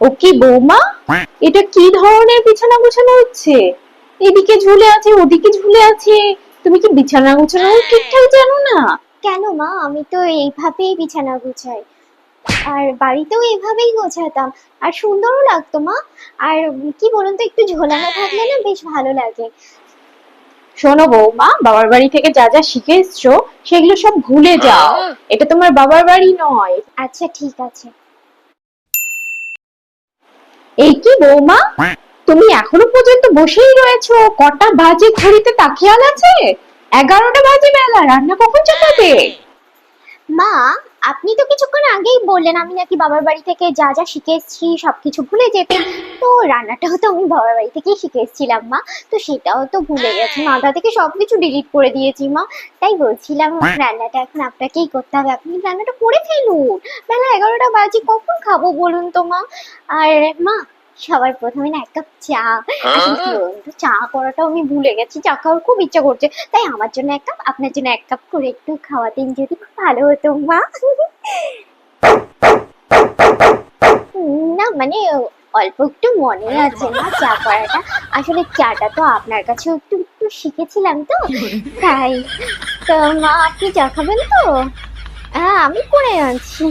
ও কি বৌমা এটা কি ধরনের বিছানা গোছানো হচ্ছে? এদিকে ঝুলে আছে ওদিকে ঝুলে আছে। তুমি কি বিছানা গোছানো ঠিকঠাক জানো না? কেন মা? আমি তো এইভাবেই বিছানা গুছাই। আর বাড়িতেও এইভাবেই গোছাতাম। আর সুন্দরও লাগতো মা। আর কি বলুন তো একটু ঝোলানো থাকলে না বেশ ভালো লাগে। শোনো বৌমা বাবার বাড়ি থেকে যা যা শিখে এসছো সেগুলো সব ভুলে যাও। এটা তোমার বাবার বাড়ি নয়। আচ্ছা ঠিক আছে। এই কি বৌমা? তুমি এখনও পর্যন্ত বসেই রয়েছো। কটা বাজে ঘড়িতে তা খেয়াল আছে? এগারোটা বাজে বেলা, রান্না কখন চাপাবে মা আপনি তো কিছুক্ষণ আগেই বললেন আমি নাকি বাবার বাড়ি থেকে যা যা শিখে এসেছি, সবকিছু ভুলে যেতে তো রান্নাটাও তো আমি বাবার বাড়ি থেকেই শিখে এসেছিলাম, মা। তো সেটাও তো ভুলে গেছি। মাথা থেকে সবকিছু ডিলিট করে দিয়েছি, মা। তাই বলছিলাম, রান্নাটা এখন আপনাকেই করতে হবে। আপনি রান্নাটা করে ফেলুন। বেলা এগারোটা বাজে, কখন খাব বলুন তো, মা? আর মা, সবার প্রথমে না এক কাপ চা। চা করাটাও আমি ভুলে গেছি, চা খাওয়ার খুব ইচ্ছা করছে। তাই আমার জন্য এক কাপ, আপনার জন্য এক কাপ করে একটু খাওয়াতেন যদি খুব ভালো হতো, মা। না মানে অল্প একটু মনে আছে না চা করাটা। আসলে চাটা তো আপনার কাছেও একটু একটু শিখেছিলাম তো। তাই। তো মা আপনি চা খাবেন তো? হ্যাঁ আমি করে আনছি।